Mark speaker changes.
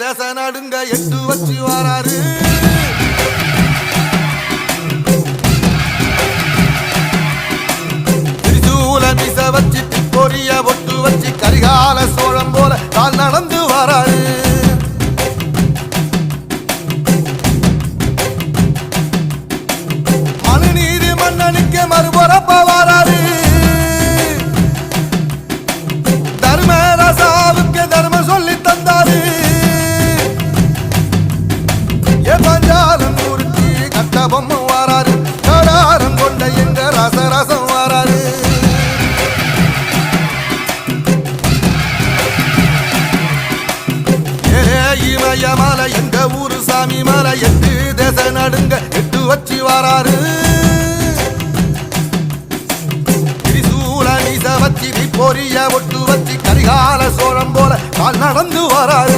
Speaker 1: தேச நாடுங்க எட்டு வச்சு வராரு. திரிசூல மிச வச்சு பொரிய பொட்டு வச்சு கரிகால சோழம் போல கால் நடந்து வராரு. மனுநீதி மன்னனுக்கு மறுபடியும் பஞ்சாலம் உருட்டி கட்ட பொம்மை வாராரு. கடாரம் கொண்ட எங்க ரசரசம் வராரு. ஏ இமயமலை எங்க ஊரு சாமி மலை எட்டு தேச நடுங்க எட்டு வச்சு வராரு. திரிசூல மீச வச்சு பொரிய ஒட்டு வச்சு கரிகால சோழம் போல கால் நடந்து வராரு.